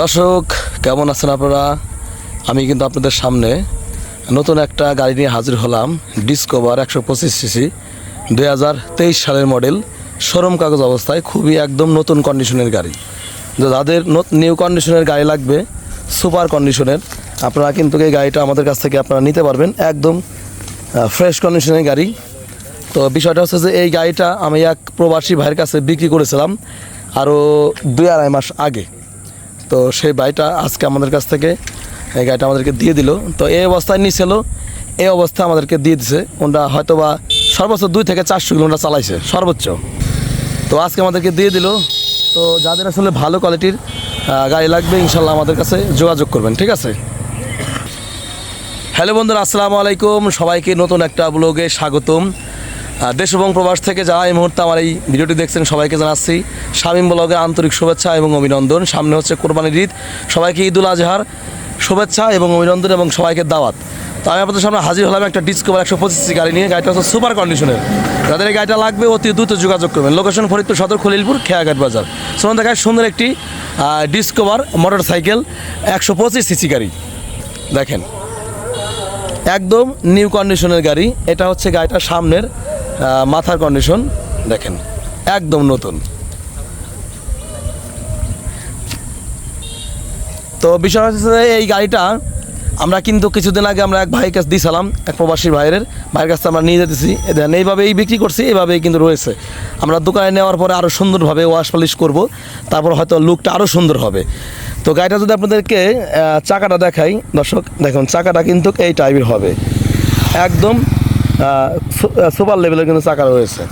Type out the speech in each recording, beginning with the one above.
দর্শক, কেমন আছেন আপনারা? আমি কিন্তু আপনাদের সামনে নতুন একটা গাড়ি নিয়ে হাজির হলাম ডিসকভার একশো পঁচিশ সিসি দুই হাজার তেইশ সালের মডেল শোরুম কাগজ অবস্থায়, খুবই একদম নতুন কন্ডিশনের গাড়ি। যাদের নিউ কন্ডিশনের গাড়ি লাগবে সুপার কন্ডিশনের আপনারা কিন্তু এই গাড়িটা আমাদের কাছ থেকে আপনারা নিতে পারবেন, একদম ফ্রেশ কন্ডিশনের গাড়ি। তো বিষয়টা হচ্ছে যে, এই গাড়িটা আমি এক প্রবাসী ভাইয়ের কাছে বিক্রি করেছিলাম আরও দুই আড়াই মাস আগে। তো সেই বাইটা আজকে আমাদের কাছ থেকে এই গাড়িটা আমাদেরকে দিয়ে দিল। তো এই অবস্থায় নিয়েছিল এই অবস্থা আমাদেরকে দিয়ে দিছে। ওটা হয়তো বা সর্বোচ্চ দুই থেকে চারশো কিলোমিটার চালাইছে, সর্বোচ্চ। তো আজকে আমাদেরকে দিয়ে দিল। তো যাদের আসলে ভালো কোয়ালিটির গাড়ি লাগবে, ইনশাল্লাহ আমাদের কাছে যোগাযোগ করবেন, ঠিক আছে? হ্যালো বন্ধুরা, আসসালামু আলাইকুম। সবাইকে নতুন একটা ব্লগে স্বাগতম। দেশ এবং প্রবাস থেকে যারা এই মুহূর্তে আমার এই ভিডিওটি দেখছেন, সবাইকে জানাচ্ছি শামীম ব্লগের আন্তরিক শুভেচ্ছা এবং অভিনন্দন। সামনে হচ্ছে কোরবানির ঈদ। সবাইকে ঈদুল আজহার শুভেচ্ছা এবং অভিনন্দন এবং সবাইকে দাওয়াত। তো আমি আপনাদের সামনে হাজির হলাম একটা ডিসকভার একশো পঁচিশ গাড়ি নিয়ে। গাড়িটা হচ্ছে সুপার কন্ডিশনের যাদের এই গাড়িটা লাগবে অতি দ্রুত যোগাযোগ করবেন। লোকেশন ফরিদপুর সদর খলিলপুর, খেয়াঘাট বাজার। সোনান দেখায় সুন্দর একটি ডিসকভার মোটর সাইকেল একশো পঁচিশ সিসি গাড়ি। দেখেন। একদম নিউ কন্ডিশনের গাড়ি। এটা হচ্ছে গাড়িটার সামনের মাথার কন্ডিশন দেখেন, একদম নতুন। তো বিষয় হচ্ছে এই গাড়িটা আমরা কিন্তু কিছুদিন আগে আমরা এক ভাইয়ের কাছে দিয়েছিলাম এক প্রবাসী ভাইয়ের ভাইয়ের কাছে আমরা নিয়ে যেতেছি। এ দেখেন, এইভাবেই বিক্রি করছি, এইভাবেই কিন্তু রয়েছে। আমরা দোকানে নেওয়ার পরে আরও সুন্দরভাবে ওয়াশ পালিশ করব, তারপর হয়তো লুকটা আরও সুন্দর হবে। তো গাড়িটা যদি আপনাদেরকে চাকাটা দেখাই, দর্শক, দেখুন, চাকাটা কিন্তু এই টাইপের হবে। একদম সুপার লেভেলের কিন্তু চাকা রয়েছে।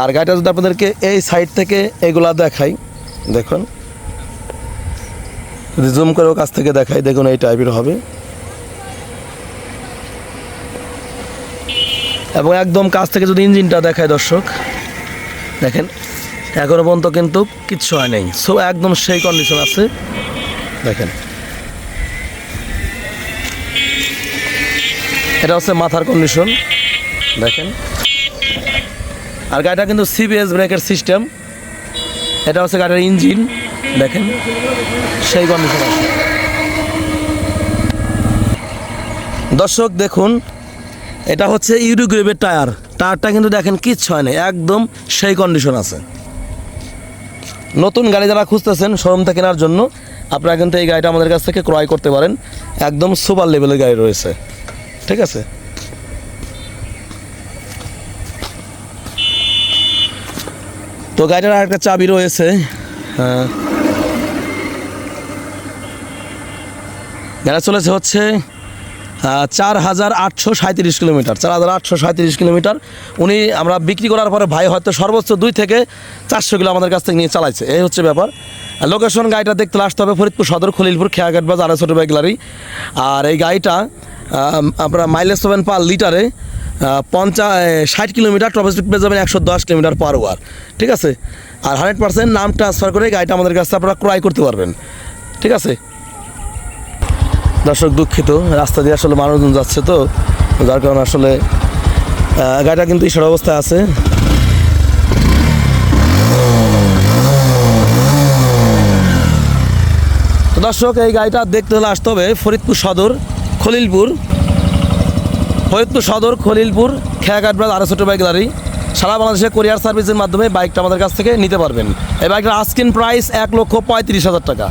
আর গাড়িটা যদি আপনাদেরকে এই সাইড থেকে এগুলা দেখাই, দেখুন। যদি জুম করেও কাছ থেকে দেখাই, দেখুন এই টাইপের হবে। এবং একদম কাছ থেকে যদি ইঞ্জিনটা দেখায় দর্শক, দেখেন, এখনও পর্যন্ত কিন্তু কিচ্ছু হয় নাই। সো একদম সেই কন্ডিশন আছে। দেখেন। এটা হচ্ছে মাথার কন্ডিশন দেখেন। আর গাড়িটা কিন্তু সিবিএস ব্রেকের সিস্টেম এটা হচ্ছে গাড়ির ইঞ্জিন দেখেন। সেই কন্ডিশন আছে। দর্শক, দেখুন। এটা হচ্ছে ইউরোগ্রেভের টায়ার। টায়ারটা কিন্তু দেখেন কিচ্ছু হয় না। একদম সেই কন্ডিশন আছে। নতুন গাড়ি যারা খুঁজতেছেন শোরুম থেকে কেনার জন্য, আপনারা কিন্তু এই গাড়িটা আমাদের কাছ থেকে ক্রয় করতে পারেন। একদম সুপার লেভেলের গাড়ি রয়েছে। ঠিক আছে? তো গাড়িটার আরেকটা চাবি রয়েছে হ্যাঁ। গাড়ি চলেছে হচ্ছে চার হাজার আটশো সাঁত্রিশ কিলোমিটার, চার হাজার আটশো সাঁত্রিশ কিলোমিটার। উনি আমরা বিক্রি করার পরে ভাই হয়তো সর্বোচ্চ দুই থেকে চারশো কিলো আমাদের কাছ থেকে নিয়ে চালাইছে। এই হচ্ছে ব্যাপার। লোকেশন গাড়িটা দেখতে আসতে হবে ফরিদপুর সদর, খলিলপুর, খেয়াঘাট বাজার, ছোটো বাইকলারি আর এই গাড়িটা আপনারা মাইলেজ পাবেন পার লিটারে পঞ্চাশ ষাট কিলোমিটার টপ স্পিড পেয়ে যাবেন একশো দশ কিলোমিটার পার ওয়ার ঠিক আছে? আর হান্ড্রেড পার্সেন্ট নাম ট্রান্সফার করে গাড়িটা আমাদের কাছে আপনারা ক্রয় করতে পারবেন, ঠিক আছে? দর্শক দুঃখিত, রাস্তা দিয়ে আসলে মানুষজন যাচ্ছে তো, যার কারণে আসলে গাড়িটা কিন্তু ঈশ্বর অবস্থায় আছে। তো দর্শক, এই গাড়িটা দেখতে হলে আসতে হবে ফরিদপুর সদর। খলিলপুর ফরিদপুর সদর খলিলপুর খেয়াঘাট ব্রাজ আরও ছোটো বাইক গাড়ি সারা বাংলাদেশে কোরিয়ার সার্ভিসের মাধ্যমে বাইকটা আমাদের কাছ থেকে নিতে পারবেন। এই বাইকটার আস্কিন প্রাইস এক লক্ষ পঁয়ত্রিশ হাজার টাকা।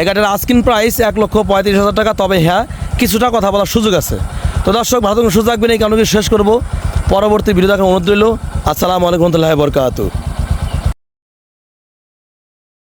এই গাড়ির আস্কিন প্রাইস এক লক্ষ পঁয়ত্রিশ হাজার টাকা, তবে হ্যাঁ কিছুটা কথা বলার সুযোগ আছে। তো দর্শক, ভালো সুযোগ রাখবেন এই কারণে শেষ করব। পরবর্তী ভিডিও দেখার অনুরোধ রইল। আসসালামু আলাইকুম রহমতুল্লাহ বরকাতু